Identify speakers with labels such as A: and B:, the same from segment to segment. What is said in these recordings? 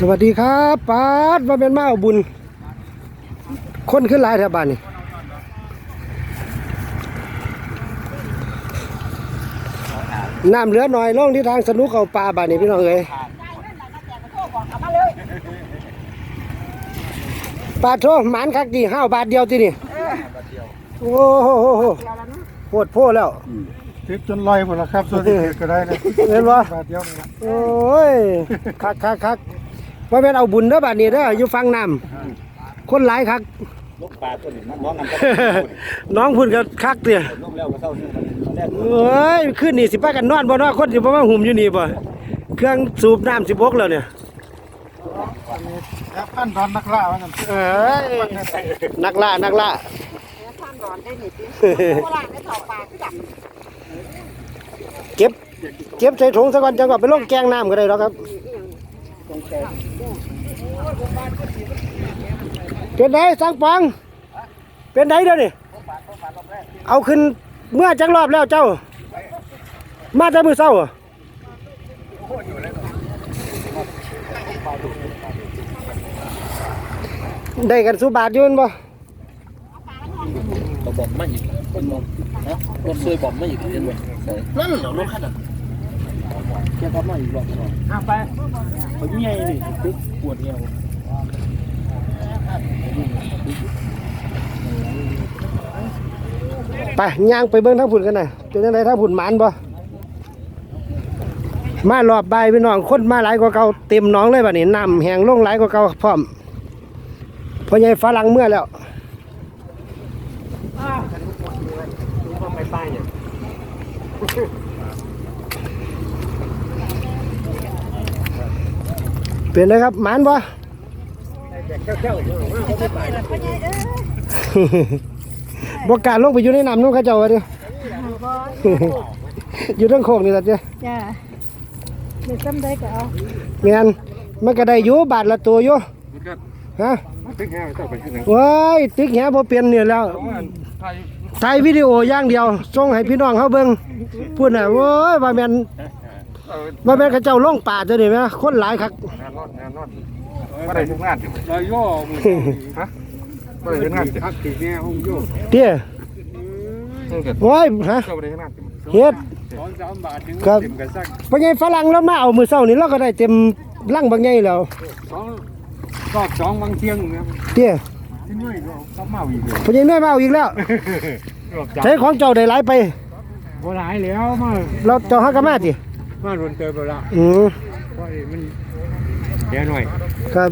A: สวัสดีครับปาดว่าเป็นมาเอาบุญ คนขึ้นหลายแถวบ้านนี่น้ำเหลือหน่อยลงที่ทางสนุกเอาปลาบ้านนี่พี่น้องเอ้ยปลาโทหมานคักดีห้าวบาทเดียวที่นี่โอ้โหโหดโพแล้ว
B: ทิปจนลอยหมดแล้วครับส่วนที่เหตุก็ได้นะ
A: เห็นบ่
B: บาทเดียวนี่นะ
A: โอ้ยคักคักคัก ว่าเป็นเอาบุญเด้อบ้านนี้เด้ออยู่ฟังน้ำคนหลายคัก
C: ลูกปลาตัวนี้น้องนำก็
A: น้องพุ่นก็คักเตี้ย
C: ลูกแล้วก็เศร้าเนี่ยตอนแรก
A: เอ้ยขึ้นนี่สิป้ากันนอนบ่เนอนคนสิบ่มาหุ่มอยู่นี่บ่เครื่องสูบน้ำสิบกแล้วเนี่ย
B: แอปปั้นตอนนักล่าวันนั้น
A: เอ้ยนักล่านักล่า
D: ท่านร้อนได้หนิพี่โบราณได้เผาปลาที่ดับ
A: เก็บเก็บใส่ถุงซะก่อนจังหวะไปลงแกงน้ำก็ได้แล้วครับ เป็นไดสังปัง เป็นไดเด้อนี่เอาขึ้นเมื่อจักรอบแล้วเจ้า มาแต่มือเศร้าอะได้กันสุบาทอยืนบ่
C: เราบอกไม่อีกคนบอกนะรถเคยบอกไม่อีกเห็นไหมนั่นเหรอรถคันนั้น แกก็มาอีกรอบหนึงอะไปไปเมียนี่ตึกปวดเงี้ยว
A: ไปย่างไปเบิ่งทางผุนกันนะเป็นจังไดทางผุนหมานบ่มารอบใบ่ายพี่น้องคนมาหลายกว่าเก่าเต็มหนองเลยบัดนี้น้ำแห้งลงหลายกว่าเก่าพร้อมพ่อใหญ่ฝรั่งเมื่อแล้ว
C: ไปป้ายเนี่ย
A: เป็นไงครับหมานบ่บ่กล้าลงไปอยู่ในน้ำนู้นเขาเจ้าว่าเด้ออยู่ทั้งโคกนี่ล่ะเด้อ
D: จ้าเดี๋ยวจำได้ก็เอา
A: แม่นมันก็ได้อยู่บาทละตัวอยู่ฮะ
B: ตึ้งแห้งเจ้าไปที่ไหน
A: ว้ายติ๊กแหบ่เปลี่ยนเนี่ยแล้ว
B: ไทย
A: ถ่ายวิดีโออย่างเดียวส่งให้พี่น้องเขาเบิ่งพูดน่ะโอ้ยว่าแม่น
B: เออ
A: ว่าแม่นเขาเจ้าลงป่าตัวนี้แม่คนหลายคัก
B: งา นนอนงานนอนไม่ได้ทุกงานจิเราย่อมือฮะไม่ได้ทุกงานจิพักตีแง่ห้องโย่
A: เตี้ย
B: เกิด
A: โอ้ยฮะ
B: เจ้าไม่ได้ทุกงานจิ
A: เฮ็ด
B: สองสามบาทถึง
A: ครับ
B: ติ่มกันสัก
A: พอใหญ่ฝรั่งแล้วมาเอามือเช้านี่เราก็ได้เต็มลังบางใหญ่แล้ว
B: สองรอบสองบางเที่ยงนะ
A: เตี้ย
B: ที่นี่ก็ก็เมาอีกเลย
A: พอใหญ่น้อยมาเอาอีกแล้ว
B: รอบจับ
A: ใช้ของเจ้าได้หลายไป
B: บ่หลายแล้วมา
A: เราเจ้าหาก็มาติ
B: มาโดนเจอไปละ
A: อืม
B: เพราะมัน เดี๋ยวหน่อย
A: ครับ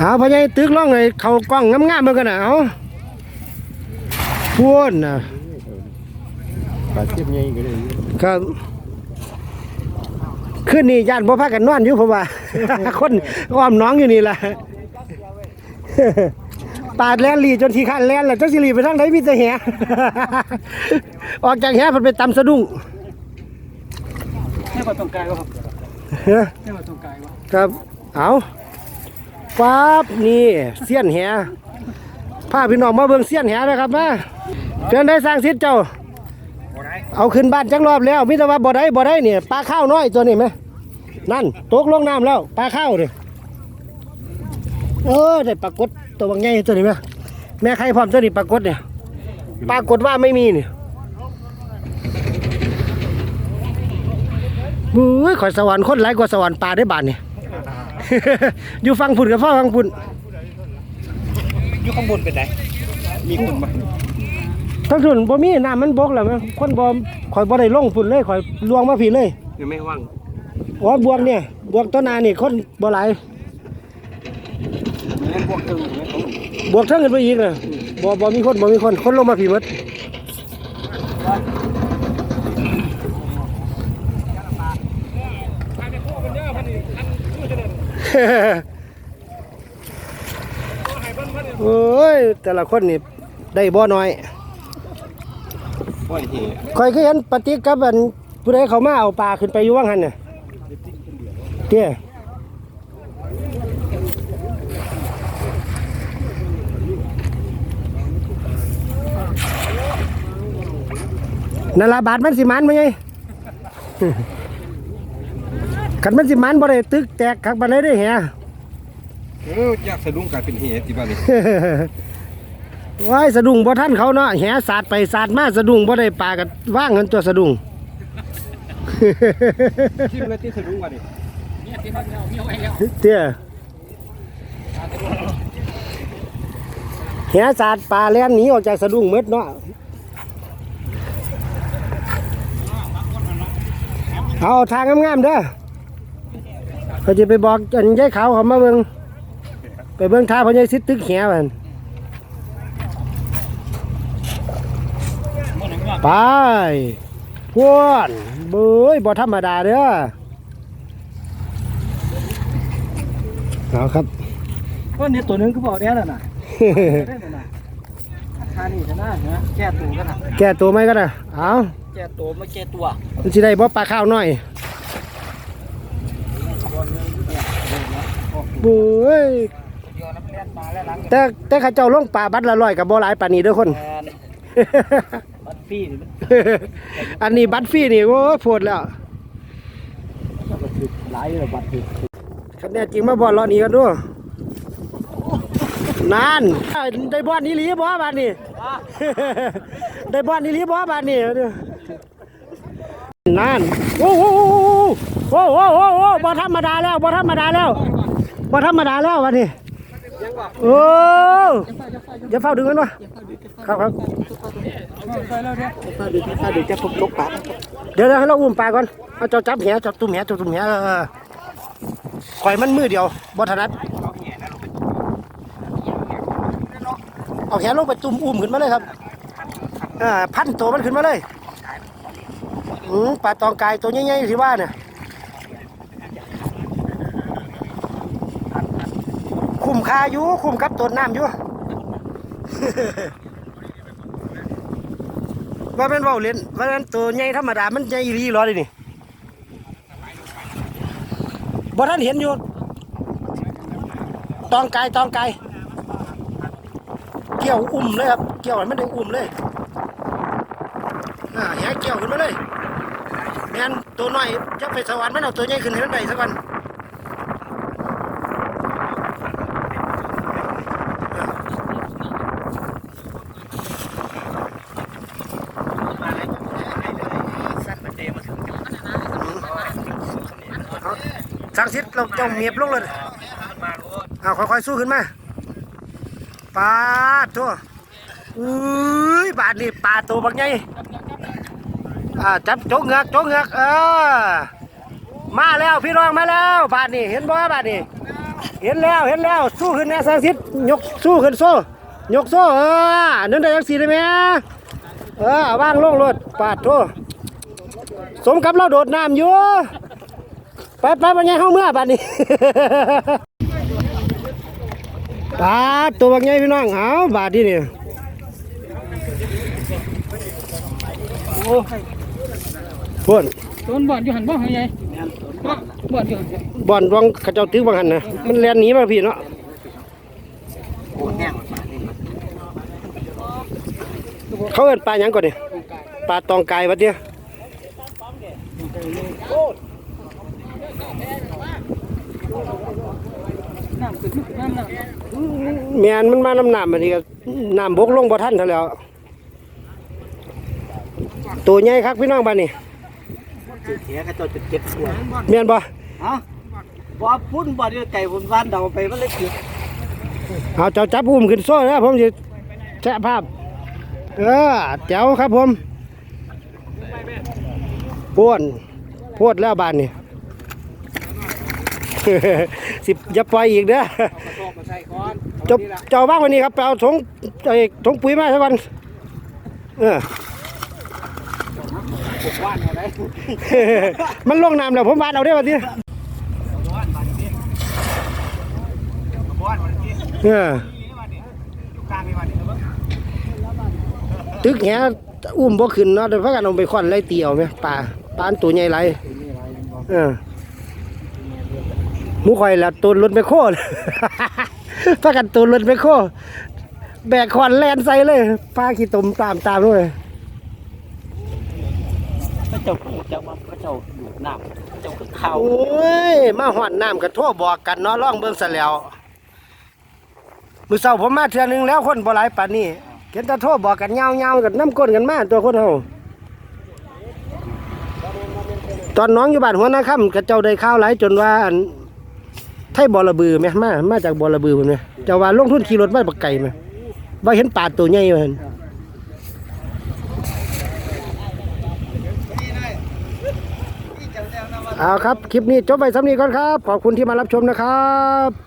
A: หาพอใหญ่ตึกล่องให้เขากล้องงามๆเหมือนกันน่ะเอาพูนน่ะ
B: ปลาเทียบใหญ่ก็เลย
A: ครับคืนนี้ญาติบ่พากันนอนอยู่เพราะว่า คนอ้อมน้องอยู่นี่แหละปาดแล่นลีจนทีขันแล่นแล้วเจ้าสิรีไปทางไหนมีแต่แหออกจากแหมันไปตำสะดุ้ง
B: แค่ว่าตรงกลางครับ
A: เฮ้อ
B: แค่ว่าตรงกลาง
A: ครับ เอาปั๊บนี่เสี้ยนแหพาพี่น้องมาเบิ่งเสี้ยนแหนะครับมาเชิญได้สร้างสิทธิ์เจ้า เอาขึ้นบ้านจังรอบแล้วมิตรว่าบ่ได้บ่ได้เนี่ยปลาข้าวน้อยตัวนี้ไหมนั่นตกลงน้ำแล้วปลาข้าวเลยเออได้ปรากฏตัวบางใหญ่ตัวนี้ไหมแม่ใครพร้อมตัวนี้ปรากฏเนี่ยปรากฏว่าไม่มีเนี่ย บุ้ยขอยสวรรค์คนหลายกว่าสวรรค์ปลาได้บานเนี่ย อยู่ฟังพุ่นกับพ่อฟังพุ่น
C: อยู่ข้างบนเป็นไงมีคนมา
A: ทั้งทุนบ่มีน้ำมันบกแล้วแมั้คนบ่ข่อยบ่ได้ลงพุ่นเลยข่อยลวงมาผีเลย
C: ยังไม่ว่าง
A: อ๋อบวกเนี่ยบวกต้นนานี่คนบ่หลาย
C: งั้นพวกตึงไหมเขา
A: บวกเท่ากันไปอีกน่ะบ่บ่มีคนบ่มีคนคนลงมาผีหมด โอ้ย แต่ละคนนี่ได้บ่น้อย
C: โอ้ยที
A: ข่อยเคยเห็นปฏิกับอันผู้ใดเขามาเอาปลาขึ้นไปอยู่ว่างหันน่ะเตี้ยนั่นละบาทมันสิมันไหมไง ขันมันสิมันบ่ได้ตึกแตกคักบันไดได้แฮะ
B: เอออยากสะดุ้งกลายเป็นเหตุที่บ้านนี้
A: ว้ายสะดุ้งบ่ทันเขาเนาะแหสาดไปสาดมาสะดุ้งบ่ได้ปลากันว่างเงินตัวสะดุ้ง
B: คิดเลยที่สะดุ้งบ้านนี้
A: เตี้ยแหสาดปลาแล่นหนีออกจากสะดุ้งหมดเนาะเอาทางงามๆเด้อ เขาจะไปบอกอันยายขาวเขามาเบิ่งไปเบิ่งท่าพ่อใหญ่สิตึกแหมันไปพวนเบ้ยบ่ธรรมดาเด้อเอาครับ
C: ก็เนี่ยตัวนึงก็บอกได้แล้วน่ะได้แล้วน่ะทานี่ชนะนะแก้ตัวกันนะ
A: แก้ตัวไหมก็ได้เอา
C: แก้ตัวไม่แก้ตัว
A: มันสิได้บ่ปลาข้าวหน้อย โอ้ยแต่แต่เข้าเจ้าลงปลาบัดละร้อยกับบ่หลายปานนี้เด้อคน
C: แทนบัตฟี่นี่มัน
A: อันนี้บัตรฟรีนี่โอ้ยโพดแล้ว
C: หลายเลยบัตรฟี่
A: คันแน่จริงมาบ่รอนี้กันดูนานได้บ่อนนี้หลีบ่บาดนี้ได้บ่อนนี้หลีบ่บาดนี้นานโอ้โหโอ้โหโอ้โหโอ้โหบ่ธรรมดาแล้วบ่ธรรมดาแล้ว บ่ธรรมดาแล้วบัดนี้โอ้อย่าเฝ้าดึงมันวะครับครับ
C: เดี๋ยวจะพบตกปาก
A: เดี๋ยวเดี๋ยวให้เราอุ้มปลาก่อนเอาเจ้าจับแหเจ้าตุ้มแหเจ้าตุ้มแหเออเออข่อยมันมือเดียวบ่ถนัดเอาแหลงไปตุ้มอุ้มขึ้นมาเลยครับเออพันตัวมันขึ้นมาเลยอืมปลาตองกายตัวใหญ่ๆที่ว่าเนี่ย ค่าอยู่คุ้มกับต้นน้ำอยู่ ว่าเป็นเบาเล่นว่าเป็นตัวใหญ่ธรรมดามันใหญ่อีหลีเหรอเลยนี่บ่ท่านเห็นอยู่ตองไกายตองไกายเกี่ยวอุ้มเลยครับเกี่ยวมันได้อุ้มเลยอ่าแหเกี่ยวขึ้นมาเลยแม่นตัวน้อยจะไปสวรรค์มันเอาตัวใหญ่ขึ้นให้มันไปสักวัน สังสิทธิ์เราเจ้าเมียบลงเลยเอาค่อยๆสู้ขึ้นมาปาดทั่วอุ้ยบาดนี่ปลาตัวบักใหญ่อ่าจับโจกเงือกโจกเงือกเออมาแล้วพี่รองมาแล้ว บาดนี่เห็นบ่บาดนี่เห็นแล้วเห็นแล้วสู้ขึ้นแน่สังสิทธิ์ยกสู้ขึ้นโซ่ยกโซ่เออนั่นได้ยังสีได้ไหมเออเอาว่างลงรถปาดทั่วสมกับเราโดดน้ำอยู่ ไปไปบรรยายห้องเมื่อบาดนี้ปลาตัวบางใหญ่พี่น้องเอาบาดนี้นี่โอ้พ่น
C: ต้นบ่อนอยู่หันบ่หันไงบ่อนอยู่น
A: บ่อนวังขเจ้าตึกบางหันนะมันแล่นหนีมาพี่เนาะเขาเอินปลาหยังก่อนนี่ปลาตองกายวะเตี้ย
C: น้ำขึ้นน้ำน้ำ
A: แมนมันมาน้ำน้ำมันนี่ก็น้ำบกลงบ่ทันเท่าแล้ว ตัวใหญ่ครับพี่น้องบ้านนี่
C: เสียกระโดดจะเก็บตัว
A: แมนบ่
C: ฮะบ่พุ่นบ่อนไก่พุ่นวานเดาไปมันเลยเก็บ
A: เอาเจ้าจับอุ้มขึ้นโซ่แล้วผมจะแชะภาพ เออเจ้าครับผมป้วนโพดแล้วบานนี่ สิอย่าปล่อยอีกเด้อ
C: มาใส่ก้อน
A: เจ้าเจ้าบ้างวันนี้ครับไปเอาถุงไอ้ถุงปุ๋ยมาสักวันเออ
C: ว่านอะไร
A: มันลงน้ำแล้วผมวานเอาได้อวันนี้เออตึกแหอุ้มบ่ขึ้นเนาะเดี๋ยวพากันเอาไปค่อนไล่เตียวไหมปลาปลาอันตัวใหญ่ไรเออห มูข่อยละตัวรถไปโค่เลยพากันตัวรถไปโค่แบกขอนแลนใส่เลยปลาขี้ตมตามตามด้วย
C: ไปเจ้าผู้จักว่าพระเจ้าดูดน้ำเจ้าคือข่าว
A: โอ้ยมาหอดน้ำก็โทรบอกกันเนาะร้องเบิ่งซะแล้วมื้อเช้าผมมาเทื่อนึงแล้วคนบ่หลายปานนี้เห็นแต่โทรบอกกันยาวๆกันน้ำก้นกันมาตัวคนเฮาตอนน้องอยู่บ้านหัวนาค่ำก็เจ้าได้ข่าวหลายจนว่าอัน ไทยบอระบือไหมมามาจากบอระบือพุ่นแม่เจ้าว่าลงทุนขี่รถมาบักไก่ไหม่บ่เห็นปลาตัวใหญ่ว่าหั่นเอาครับ คลิปนี้จบไปสำนีก่อนครับ ขอบคุณที่มารับชมนะครับ